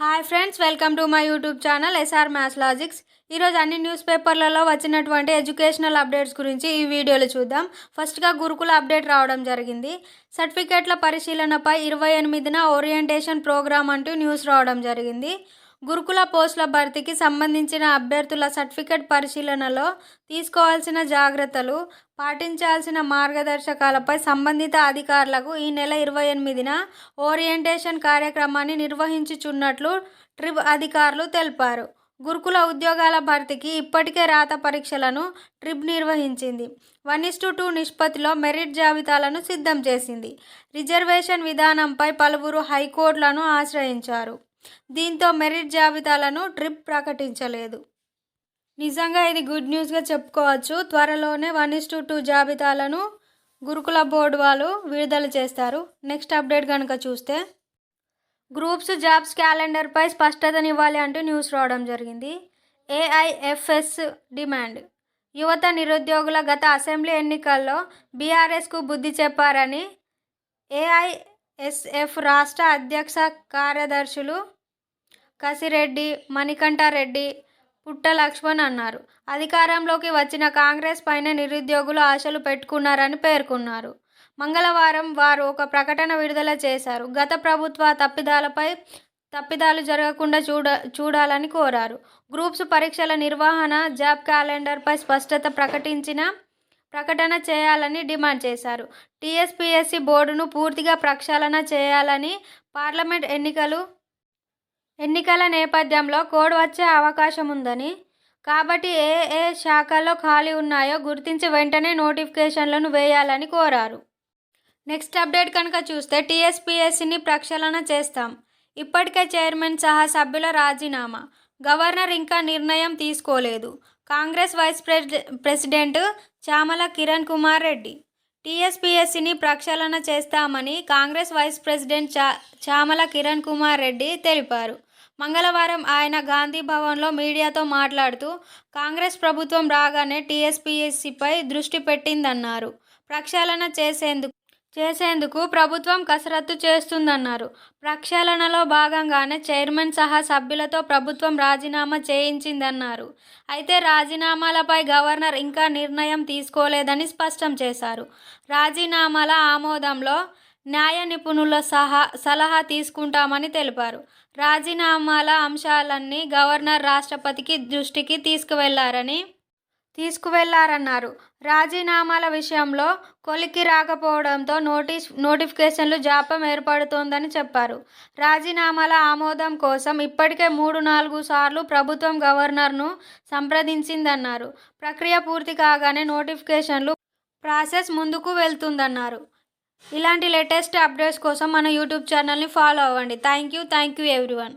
Hi friends welcome to my YouTube channel S R maths logics ఈరోజు అన్ని news పేపర్లలో వచ్చినటువంటి ఎడ్యుకేషనల్ అప్డేట్స్ గురించి ఈ వీడియోలో చూద్దాం. ఫస్ట్గా గురుకుల అప్డేట్ రావడం జరిగింది. సర్టిఫికేట్ల పరిశీలనపై ఇరవై ఎనిమిదిన ఓరియంటేషన్ ప్రోగ్రామ్ అంటూ న్యూస్ రావడం జరిగింది. గురుకుల పోస్టుల భర్తీకి సంబంధించిన అభ్యర్థుల సర్టిఫికేట్ పరిశీలనలో తీసుకోవాల్సిన జాగ్రత్తలు పాటించాల్సిన మార్గదర్శకాలపై సంబంధిత అధికారులకు ఈ నెల ఇరవై ఎనిమిదిన ఓరియంటేషన్ కార్యక్రమాన్ని నిర్వహించుచున్నట్లు ట్రిబ్ అధికారులు తెలిపారు. గురుకుల ఉద్యోగాల భర్తీకి ఇప్పటికే రాత పరీక్షలను ట్రిబ్ నిర్వహించింది. వన్ ఇస్ టు టూ నిష్పత్తిలో మెరిట్ జాబితాలను సిద్ధం చేసింది. రిజర్వేషన్ విధానంపై పలువురు హైకోర్టులను ఆశ్రయించారు. దీంతో మెరిట్ జాబితాలను ట్రిప్ ప్రకటించలేదు. నిజంగా ఇది గుడ్ న్యూస్గా చెప్పుకోవచ్చు. త్వరలోనే వన్ ఇస్ టు టూ జాబితాలను గురుకుల బోర్డు వాళ్ళు విడుదల చేస్తారు. నెక్స్ట్ అప్డేట్ కనుక చూస్తే గ్రూప్స్ జాబ్స్ క్యాలెండర్పై స్పష్టతనివ్వాలి అంటూ న్యూస్ రావడం జరిగింది. A I F S demand. యువత నిరుద్యోగుల గత అసెంబ్లీ ఎన్నికల్లో బీఆర్ఎస్కు బుద్ధి చెప్పారని ఏఐఎస్ఎఫ్ రాష్ట్ర అధ్యక్ష కార్యదర్శులు కసిరెడ్డి మణికంఠారెడ్డి పుట్ట లక్ష్మణ్ అన్నారు. అధికారంలోకి వచ్చిన కాంగ్రెస్ పైన నిరుద్యోగులు ఆశలు పెట్టుకున్నారని పేర్కొన్నారు. మంగళవారం వారు ఒక ప్రకటన విడుదల చేశారు. గత ప్రభుత్వ తప్పిదాలపై తప్పిదాలు జరగకుండా చూడ చూడాలని కోరారు. గ్రూప్స్ పరీక్షల నిర్వహణ జాబ్ క్యాలెండర్పై స్పష్టత ప్రకటించిన ప్రకటన చేయాలని డిమాండ్ చేశారు. టీఎస్పీఎస్సీ బోర్డును పూర్తిగా ప్రక్షాళన చేయాలని పార్లమెంట్ ఎన్నికలు ఎన్నికల నేపథ్యంలో కోడ్ వచ్చే అవకాశం ఉందని కాబట్టి ఏ ఏ శాఖల్లో ఖాళీ ఉన్నాయో గుర్తించి వెంటనే నోటిఫికేషన్లను వేయాలని కోరారు. నెక్స్ట్ అప్డేట్ కనుక చూస్తే టీఎస్పీఎస్సిని ప్రక్షాళన చేస్తాం. ఇప్పటికే చైర్మన్ సహా సభ్యుల రాజీనామా. గవర్నర్ ఇంకా నిర్ణయం తీసుకోలేదు. Congress vice president Chamala Kiran Kumar Reddy. టీఎస్పీఎస్సిని ప్రక్షాళన చేస్తామని కాంగ్రెస్ వైస్ ప్రెసిడెంట్ చా చామల కిరణ్ కుమార్ రెడ్డి తెలిపారు. మంగళవారం ఆయన గాంధీ భవన్లో మీడియాతో మాట్లాడుతూ కాంగ్రెస్ ప్రభుత్వం రాగానే టీఎస్పీఎస్సీపై దృష్టి పెట్టిందన్నారు. ప్రక్షాళన చేసేందుకు చేసేందుకు ప్రభుత్వం కసరత్తు చేస్తుందన్నారు. ప్రక్షాళనలో భాగంగానే చైర్మన్ సహా సభ్యులతో ప్రభుత్వం రాజీనామా చేయించిందన్నారు. అయితే రాజీనామాలపై గవర్నర్ ఇంకా నిర్ణయం తీసుకోలేదని స్పష్టం చేశారు. రాజీనామాల ఆమోదంలో న్యాయ నిపుణుల సహా సలహా తీసుకుంటామని తెలిపారు. రాజీనామాల అంశాలన్నీ గవర్నర్ రాష్ట్రపతికి దృష్టికి తీసుకువెళ్ళారని తీసుకువెళ్ళారన్నారు. రాజీనామాల విషయంలో కొలికి రాకపోవడంతో నోటీస్ నోటిఫికేషన్లు జాప్యం ఏర్పడుతోందని చెప్పారు. రాజీనామాల ఆమోదం కోసం ఇప్పటికే మూడు నాలుగు సార్లు ప్రభుత్వం గవర్నర్ను సంప్రదించిందన్నారు. ప్రక్రియ పూర్తి కాగానే నోటిఫికేషన్లు ప్రాసెస్ ముందుకు వెళ్తుందన్నారు. ఇలాంటి లేటెస్ట్ అప్డేట్స్ కోసం మన యూట్యూబ్ ఛానల్ని ఫాలో అవ్వండి. Thank you thank you everyone.